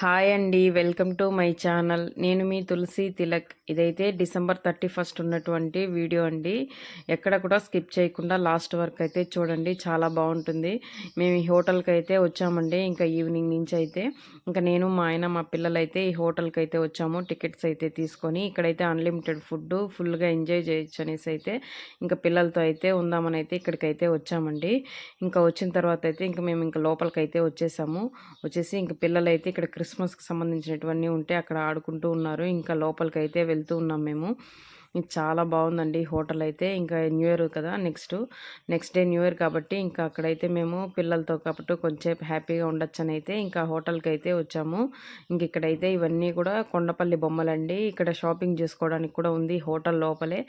Hi అండి welcome to my channel. నేను మీ తులసి తిలక్. ఇదైతే డిసెంబర్ థర్టీ ఫస్ట్ ఉన్నటువంటి వీడియో అండి. ఎక్కడ కూడా స్కిప్ చేయకుండా లాస్ట్ వరకు అయితే చూడండి చాలా బాగుంటుంది. మేము ఈ హోటల్కి అయితే వచ్చామండి ఇంకా ఈవినింగ్ నుంచి అయితే. ఇంకా నేను మా ఆయన మా పిల్లలు అయితే ఈ హోటల్కి అయితే వచ్చాము టికెట్స్ అయితే తీసుకొని. ఇక్కడైతే అన్లిమిటెడ్ ఫుడ్ ఫుల్గా ఎంజాయ్ చేయొచ్చు అనేసి అయితే ఇంకా పిల్లలతో అయితే ఉందామని అయితే ఇక్కడికైతే వచ్చామండి. ఇంకా వచ్చిన తర్వాత అయితే ఇంకా మేము ఇంకా లోపలికి అయితే వచ్చేసాము. వచ్చేసి ఇంకా పిల్లలు అయితే ఇక్కడ క్రిస్మస్కి సంబంధించినటువన్నీ ఉంటే అక్కడ ఆడుకుంటూ ఉన్నారు. ఇంకా లోపలికి అయితే వెళ్తూ ఉన్నాం మేము. చాలా బాగుందండి హోటల్ అయితే. ఇంకా న్యూ ఇయర్ కదా next. Next day new year కాబట్టి ఇంకా అక్కడైతే మేము పిల్లలతో కాబట్టి కొంచెంసేపు హ్యాపీగా ఉండొచ్చు అని అయితే ఇంకా హోటల్కి అయితే వచ్చాము. ఇంక ఇక్కడైతే ఇవన్నీ కూడా కొండపల్లి బొమ్మలండి. ఇక్కడ షాపింగ్ చేసుకోవడానికి కూడా ఉంది హోటల్ లోపలే.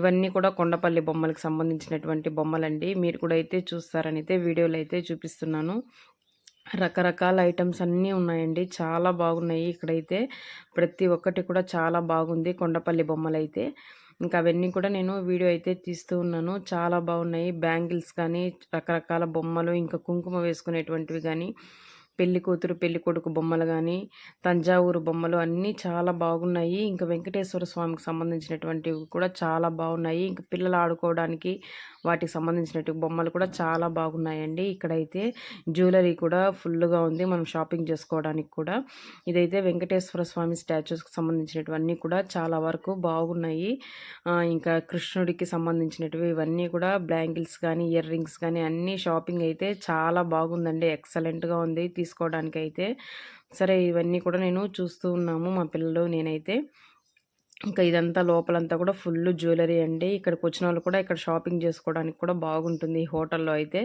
ఇవన్నీ కూడా కొండపల్లి బొమ్మలకు సంబంధించినటువంటి బొమ్మలండి. మీరు కూడా అయితే చూస్తారని అయితే వీడియోలు అయితే చూపిస్తున్నాను. రకరకాల ఐటమ్స్ అన్నీ ఉన్నాయండి. చాలా బాగున్నాయి. ఇక్కడైతే ప్రతి ఒక్కటి కూడా చాలా బాగుంది. కొండపల్లి బొమ్మలు అయితే ఇంకా అవన్నీ కూడా నేను వీడియో అయితే తీస్తూ ఉన్నాను. చాలా బాగున్నాయి. బ్యాంగిల్స్ కానీ రకరకాల బొమ్మలు ఇంకా కుంకుమ వేసుకునేటువంటివి కానీ పెళ్ళి కూతురు పెళ్ళి కొడుకు బొమ్మలు కానీ తంజావూరు బొమ్మలు అన్నీ చాలా బాగున్నాయి. ఇంకా వెంకటేశ్వర స్వామికి సంబంధించినటువంటివి కూడా చాలా బాగున్నాయి. ఇంకా పిల్లలు ఆడుకోవడానికి వాటికి సంబంధించినట్టు బొమ్మలు కూడా చాలా బాగున్నాయండి. ఇక్కడైతే జ్యువెలరీ కూడా ఫుల్గా ఉంది. మనం షాపింగ్ చేసుకోవడానికి కూడా. ఇదైతే వెంకటేశ్వర స్వామి స్టాచ్యూస్కి సంబంధించినటువన్నీ కూడా చాలా వరకు బాగున్నాయి. ఇంకా కృష్ణుడికి సంబంధించినవి ఇవన్నీ కూడా బ్లాంగిల్స్ కానీ ఇయర్ రింగ్స్ కానీ అన్నీ షాపింగ్ అయితే చాలా బాగుందండి. ఎక్సలెంట్గా ఉంది. తీసుకోవడానికి అయితే సరే ఇవన్నీ కూడా నేను చూస్తూ ఉన్నాము మా పిల్లలు నేనైతే. ఇంకా ఇదంతా లోపలంతా కూడా ఫుల్ జ్యువెలరీ అండి. ఇక్కడికి వచ్చిన వాళ్ళు కూడా ఇక్కడ షాపింగ్ చేసుకోవడానికి కూడా బాగుంటుంది ఈ హోటల్లో అయితే.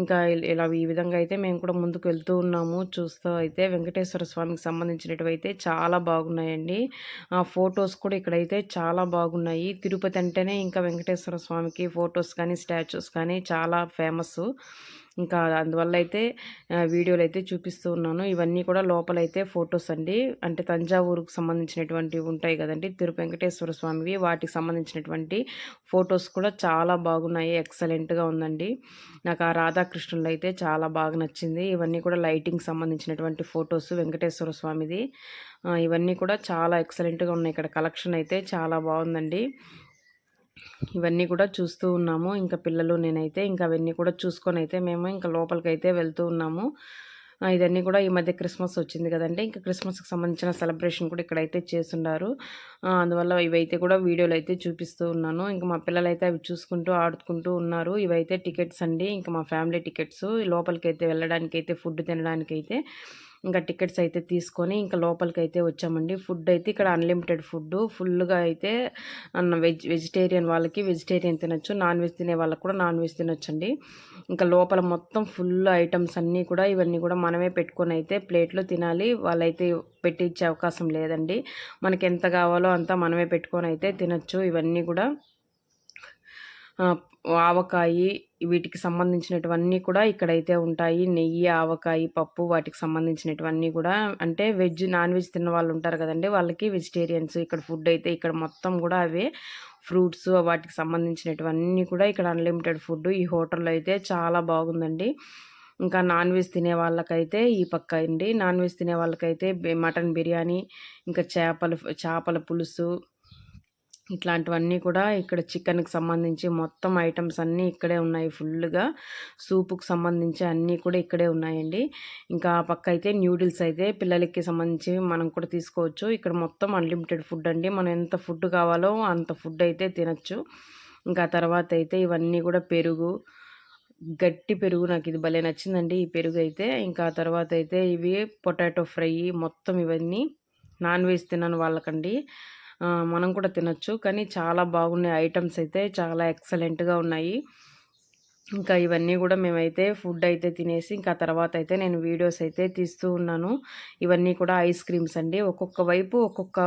ఇంకా ఇలా ఈ విధంగా అయితే మేము కూడా ముందుకు వెళ్తూ ఉన్నాము. చూస్తూ అయితే వెంకటేశ్వర స్వామికి సంబంధించినవి అయితే చాలా బాగున్నాయండి. ఆ ఫొటోస్ కూడా ఇక్కడైతే చాలా బాగున్నాయి. తిరుపతి అంటేనే ఇంకా వెంకటేశ్వర స్వామికి ఫొటోస్ కానీ స్టాచ్యూస్ కానీ చాలా ఫేమస్ ఇంకా అందువల్ల అయితే వీడియోలు అయితే చూపిస్తూ ఉన్నాను. ఇవన్నీ కూడా లోపలైతే ఫొటోస్ అండి. అంటే తంజావూరుకు సంబంధించినటువంటివి ఉంటాయి కదండి. తిరు వెంకటేశ్వర స్వామివి. వాటికి సంబంధించినటువంటి ఫొటోస్ కూడా చాలా బాగున్నాయి. ఎక్సలెంట్గా ఉందండి. నాకు ఆ రాధాకృష్ణులు అయితే చాలా బాగా నచ్చింది. ఇవన్నీ కూడా లైటింగ్ సంబంధించినటువంటి ఫొటోస్ వెంకటేశ్వర స్వామిది. ఇవన్నీ కూడా చాలా ఎక్సలెంట్గా ఉన్నాయి. ఇక్కడ కలెక్షన్ అయితే చాలా బాగుందండి. ఇవన్నీ కూడా చూస్తూ ఉన్నాము. ఇంకా పిల్లలు నేనైతే ఇంకా అవన్నీ కూడా చూసుకొని అయితే మేము ఇంకా లోపలికి అయితే వెళ్తూ ఉన్నాము. ఇదన్నీ కూడా ఈ మధ్య క్రిస్మస్ వచ్చింది కదంటే ఇంకా క్రిస్మస్కి సంబంధించిన సెలబ్రేషన్ కూడా ఇక్కడైతే చేస్తున్నారు అందువల్ల ఇవైతే కూడా వీడియోలు అయితే చూపిస్తూ ఉన్నాను. ఇంకా మా పిల్లలు అయితే అవి చూసుకుంటూ ఆడుకుంటూ ఉన్నారు. ఇవైతే టికెట్స్ అండి. ఇంకా మా ఫ్యామిలీ టికెట్స్. లోపలికి అయితే వెళ్ళడానికి అయితే ఫుడ్ తినడానికి అయితే ఇంకా టికెట్స్ అయితే తీసుకొని ఇంకా లోపలికి అయితే వచ్చామండి. ఫుడ్ అయితే ఇక్కడ అన్లిమిటెడ్ ఫుడ్. ఫుల్గా అయితే అన్న వెజ్ వెజిటేరియన్ వాళ్ళకి వెజిటేరియన్ తినొచ్చు నాన్ వెజ్ తినే వాళ్ళకి కూడా నాన్ వెజ్ తినొచ్చండి. ఇంకా లోపల మొత్తం ఫుల్ ఐటమ్స్ అన్నీ కూడా ఇవన్నీ కూడా మనమే పెట్టుకొని అయితే ప్లేట్లో తినాలి. వాళ్ళైతే పెట్టించే అవకాశం లేదండి. మనకి ఎంత కావాలో అంతా మనమే పెట్టుకొని అయితే తినొచ్చు ఇవన్నీ కూడా. ఆవకాయి వీటికి సంబంధించినటువన్నీ కూడా ఇక్కడైతే ఉంటాయి. నెయ్యి ఆవకాయి పప్పు వాటికి సంబంధించినటువన్నీ కూడా. అంటే వెజ్ నాన్ వెజ్ తిన్న వాళ్ళు ఉంటారు కదండి వాళ్ళకి వెజిటేరియన్స్ ఇక్కడ ఫుడ్ అయితే ఇక్కడ మొత్తం కూడా అవే. ఫ్రూట్స్ వాటికి సంబంధించినటువన్నీ కూడా ఇక్కడ అన్లిమిటెడ్ ఫుడ్ ఈ హోటల్లో అయితే చాలా బాగుందండి. ఇంకా నాన్ వెజ్ తినే వాళ్ళకైతే ఈ పక్క అండి. నాన్ వెజ్ తినే వాళ్ళకైతే మటన్ బిర్యానీ ఇంకా చేపలు చేపల పులుసు ఇట్లాంటివన్నీ కూడా ఇక్కడ చికెన్కి సంబంధించి మొత్తం ఐటమ్స్ అన్నీ ఇక్కడే ఉన్నాయి ఫుల్గా. సూపుకు సంబంధించి అన్నీ కూడా ఇక్కడే ఉన్నాయండి. ఇంకా పక్క అయితే న్యూడిల్స్ అయితే పిల్లలకి సంబంధించి మనం కూడా తీసుకోవచ్చు. ఇక్కడ మొత్తం అన్లిమిటెడ్ ఫుడ్ అండి. మనం ఎంత ఫుడ్ కావాలో అంత ఫుడ్ అయితే తినచ్చు. ఇంకా తర్వాత అయితే ఇవన్నీ కూడా పెరుగు గట్టి పెరుగు నాకు ఇది భలే నచ్చిందండి ఈ పెరుగు అయితే. ఇంకా తర్వాత అయితే ఇవి పొటాటో ఫ్రై మొత్తం ఇవన్నీ నాన్ వెజ్ తినని వాళ్ళకండి. మనం కూడా తినొచ్చు. కానీ చాలా బాగున్నాయి ఐటమ్స్ అయితే. చాలా ఎక్సలెంట్గా ఉన్నాయి. ఇంకా ఇవన్నీ కూడా మేమైతే ఫుడ్ అయితే తినేసి ఇంకా తర్వాత అయితే నేను వీడియోస్ అయితే తీస్తూ ఉన్నాను. ఇవన్నీ కూడా ఐస్ క్రీమ్స్ అండి. ఒక్కొక్క వైపు ఒక్కొక్క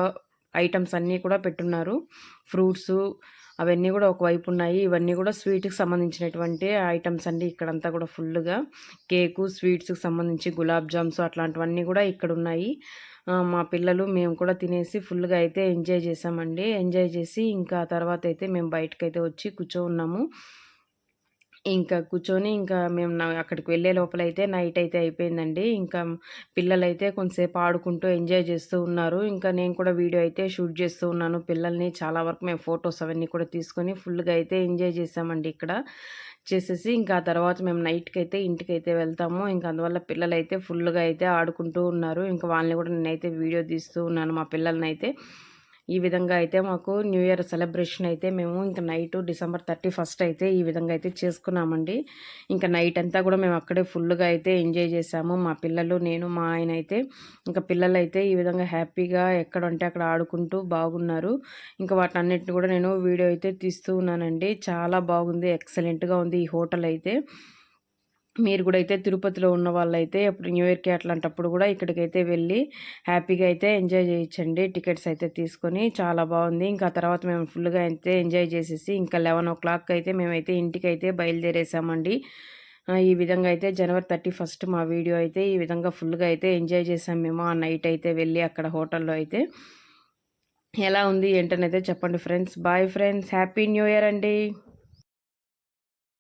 ఐటమ్స్ అన్నీ కూడా పెట్టున్నారు. ఫ్రూట్స్ అవన్నీ కూడా ఒకవైపు ఉన్నాయి. ఇవన్నీ కూడా స్వీట్కి సంబంధించినటువంటి ఐటమ్స్ అండి. ఇక్కడంతా కూడా ఫుల్గా. కేకు స్వీట్స్కి సంబంధించి గులాబ్ జామ్స్ అట్లాంటివన్నీ కూడా ఇక్కడ ఉన్నాయి మా పిల్లలు మేము కూడా తినేసి ఫుల్గా అయితే ఎంజాయ్ చేసామండి. ఎంజాయ్ చేసి ఇంకా తర్వాత అయితే మేము బయటకైతే అయితే వచ్చి కూర్చో ఉన్నాము. ఇంకా కూర్చొని ఇంకా మేము నా అక్కడికి వెళ్ళే లోపలైతే నైట్ అయితే అయిపోయిందండి. ఇంకా పిల్లలైతే కొంతసేపు ఆడుకుంటూ ఎంజాయ్ చేస్తూ ఉన్నారు. ఇంకా నేను కూడా వీడియో అయితే షూట్ చేస్తూ ఉన్నాను పిల్లల్ని. చాలా వరకు మేము ఫొటోస్ అవన్నీ కూడా తీసుకొని ఫుల్‌గా అయితే ఎంజాయ్ చేసామండి ఇక్కడ. చేసేసి ఇంకా ఆ తర్వాత మేము నైట్‌కైతే ఇంటికైతే వెళ్తాము. ఇంకా అందువల్ల పిల్లలైతే ఫుల్‌గా అయితే ఆడుకుంటూ ఉన్నారు. ఇంకా వాళ్ళని కూడా నేనైతే వీడియో తీస్తూ ఉన్నాను మా పిల్లలనైతే. ఈ విధంగా అయితే మాకు న్యూ ఇయర్ సెలబ్రేషన్ అయితే మేము ఇంక నైట్ డిసెంబర్ థర్టీ ఫస్ట్ అయితే ఈ విధంగా అయితే చేసుకున్నామండి. ఇంకా నైట్ అంతా కూడా మేము అక్కడే ఫుల్గా అయితే ఎంజాయ్ చేసాము మా పిల్లలు నేను మా ఆయన అయితే ఇంకా పిల్లలు అయితే ఈ విధంగా హ్యాపీగా ఎక్కడ ఉంటే అక్కడ ఆడుకుంటూ బాగున్నారు. ఇంకా వాటన్నిటిని కూడా నేను వీడియో అయితే తీస్తూ ఉన్నానండి. చాలా బాగుంది ఎక్సలెంట్గా ఉంది ఈ హోటల్ అయితే. మీరు కూడా అయితే తిరుపతిలో ఉన్న వాళ్ళైతే ఇప్పుడు న్యూ ఇయర్కి అట్లాంటప్పుడు కూడా ఇక్కడికైతే వెళ్ళి హ్యాపీగా అయితే ఎంజాయ్ చేయొచ్చండి. టికెట్స్ అయితే తీసుకొని చాలా బాగుంది. ఇంకా తర్వాత మేము ఫుల్గా అయితే ఎంజాయ్ చేసేసి ఇంకా లెవెన్ ఓ క్లాక్ అయితే మేమైతే ఇంటికి అయితే బయలుదేరేసామండి ఈ విధంగా అయితే జనవరి థర్టీ ఫస్ట్ మా వీడియో అయితే ఈ విధంగా ఫుల్గా అయితే ఎంజాయ్ చేసాం మేము. ఆ నైట్ అయితే వెళ్ళి అక్కడ హోటల్లో అయితే. ఎలా ఉంది ఏంటనైతే చెప్పండి friends. Bye friends. Happy new year అండి.